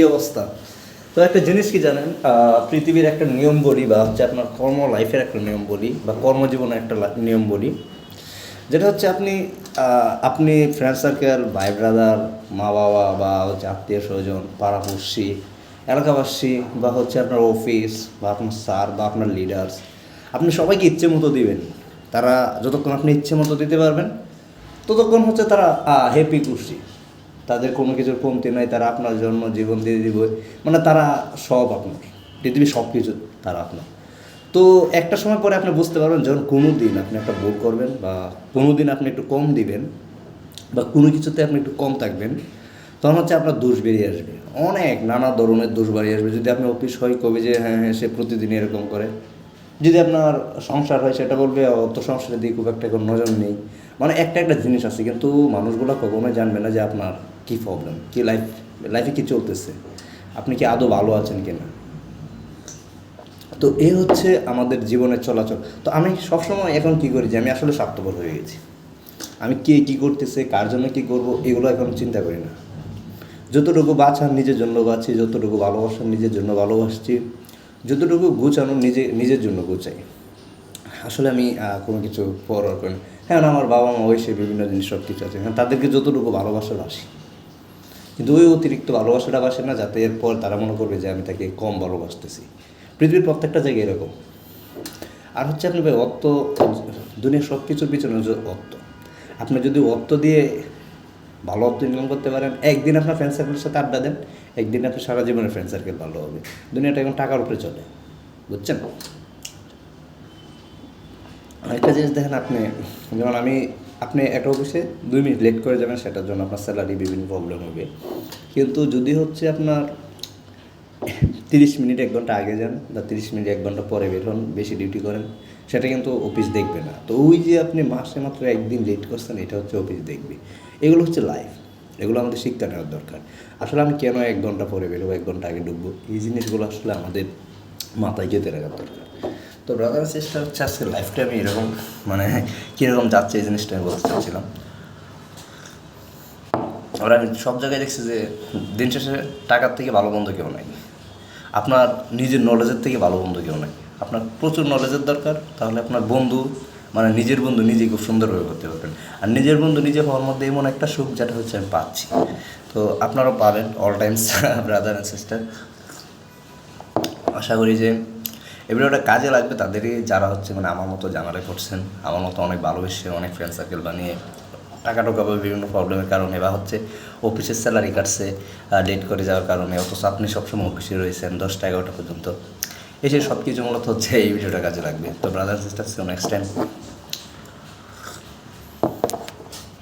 কি অবস্থা? তো একটা জিনিস কি জানেন পৃথিবীর একটা নিয়ম বলি বা হচ্ছে আপনার কর্ম লাইফের একটা নিয়ম বলি বা কর্মজীবনের একটা নিয়ম বলি। যেটা হচ্ছে আপনি আপনি ফ্রেন্ড সার্কেল ভাই ব্রাদার মা বাবা বা হচ্ছে আত্মীয় স্বজন, পাড়াপড়শি, এলাকাবাসী বা হচ্ছে আপনার অফিস বা আপনার স্যার বা আপনার লিডার্স আপনি সবাইকে ইচ্ছে মতো দিবেন। তারা যতক্ষণ আপনি ইচ্ছে মতো দিতে পারবেন, ততক্ষণ হচ্ছে তারা হ্যাপি খুশি। তাদের কোনো কিছুর কমতি নাই, তারা আপনার জন্য জীবন দিয়ে দিবে। মানে তারা সব আপনার পৃথিবীর সব কিছু তারা আপনার। তো একটা সময় পরে আপনি বুঝতে পারবেন যখন কোনো দিন আপনি একটা ভুল করবেন বা কোনো দিন আপনি একটু কম দিবেন বা কোনো কিছুতে আপনি একটু কম থাকবেন, তখন হচ্ছে আপনার দোষ বেরিয়ে আসবে। অনেক নানা ধরনের দোষ বেরিয়ে আসবে। যদি আপনি অফিস হয় কবে যে হ্যাঁ হ্যাঁ সে প্রতিদিন এরকম করে। যদি আপনার সংসার হয়, সেটা বলবে অত সংসারের দিকে খুব একটা কোনো নজর নেই। মানে একটা একটা জিনিস আছে, কিন্তু মানুষগুলো কখনোই জানবে না যে আপনার কী প্রবলেম কী লাইফ লাইফে কী চলতেছে। আপনি কি আদৌ ভালো আছেন কিনা? তো এই হচ্ছে আমাদের জীবনের চলাচল। তো আমি সবসময় এখন কি করি যে, আমি আসলে স্বার্থপর হয়ে গেছি। আমি কে কী করতেছে, কার জন্য কী করব, এগুলো এখন চিন্তা করি না। যতটুকু বাঁচার নিজের জন্য বাঁচি, যতটুকু ভালোবাসার নিজের জন্য ভালোবাসছি যতটুকু গুছানো নিজে, নিজের জন্য গুছাই। আসলে আমি কোনো কিছু পরোয়া করি না। হ্যাঁ আমার বাবা মা ওই বিভিন্ন জিনিস সব কিছু আছে। হ্যাঁ তাদেরকে যতটুকু ভালোবাসা বাসি। কিন্তু ওই অতিরিক্ত ভালোবাসাটা বাসে না, যাতে এরপর তারা মনে করবে যে আমি তাকে কম ভালোবাসতেছি। পৃথিবীর প্রত্যেকটা জায়গায় এরকম। আর হচ্ছে আপনি ভাই, অর্থ, দুনিয়ার সব কিছুর পিছনে অর্থ। আপনি যদি অর্থ দিয়ে ভালো অর্থ করতে পারেন। একদিন আপনার ফ্রেন্ড সার্কেলের সাথে আড্ডা দেন, একদিন আপনার সারা জীবনের ফ্রেন্ড সার্কেল ভালো হবে। দুনিয়াটা এখন টাকার উপরে চলে, বুঝছেন? আরেকটা জিনিস দেখেন আপনি, যেমন আমি, আপনি একটা অফিসে দুই মিনিট লেট করে যাবেন, সেটার জন্য আপনার স্যালারি বিভিন্ন প্রবলেম হবে। কিন্তু যদি হচ্ছে আপনার তিরিশ মিনিট এক ঘণ্টা আগে যান, বা তিরিশ মিনিট এক ঘণ্টা পরে বের হন, বেশি ডিউটি করেন, সেটা কিন্তু অফিস দেখবে না। তো ওই যে আপনি মাসে মাত্র একদিন লেট করছেন, এটা হচ্ছে অফিস দেখবে। এগুলো হচ্ছে লাইফ এগুলো আমাদের শিক্ষা নেওয়ার দরকার। আসলে আমি কেন এক ঘণ্টা পরে বেরোবো এক ঘণ্টা আগে ঢুকবো? এই জিনিসগুলো আসলে আমাদের মাথায় গেঁথে রাখার দরকার। তো ব্রাদার চেষ্টা হচ্ছে আজকে লাইফটা আমি এরকম মানে কীরকম যাচ্ছে এই জিনিসটা আমি বলতে চাচ্ছিলাম। আর আমি সব জায়গায় দেখছি যে দিন শেষে টাকার থেকে ভালো বন্ধু কেউ নাই। আপনার নিজের নলেজের থেকে ভালো বন্ধু কেউ নাই। আপনার প্রচুর নলেজের দরকার, তাহলে আপনার বন্ধু মানে নিজের বন্ধু নিজেই খুব সুন্দরভাবে করতে পারবেন। আর নিজের বন্ধু নিজে হওয়ার মধ্যে এমন একটা সুখ যেটা হচ্ছে আমি পাচ্ছি। তো আপনারাও পাবেন all times brother and sister আশা করি যে এই ভিডিওটা কাজে লাগবে তাদেরই, যারা হচ্ছে মানে আমার মতো জানারে করছেন, আমার মতো অনেক ভালোবেসে অনেক ফ্রেন্ড সার্কেল বানিয়ে টাকা পাবে বিভিন্ন প্রবলেমের কারণে বা হচ্ছে অফিসের স্যালারি কাটছে লেট করে যাওয়ার কারণে, অথচ আপনি সবসময় অফিসে রয়েছেন দশটা, এগারোটা পর্যন্ত। এসে সব কিছু মূলত হচ্ছে এই ভিডিওটা কাজে লাগবে। তো ব্রাদার সিস্টার নেক্সট টাইম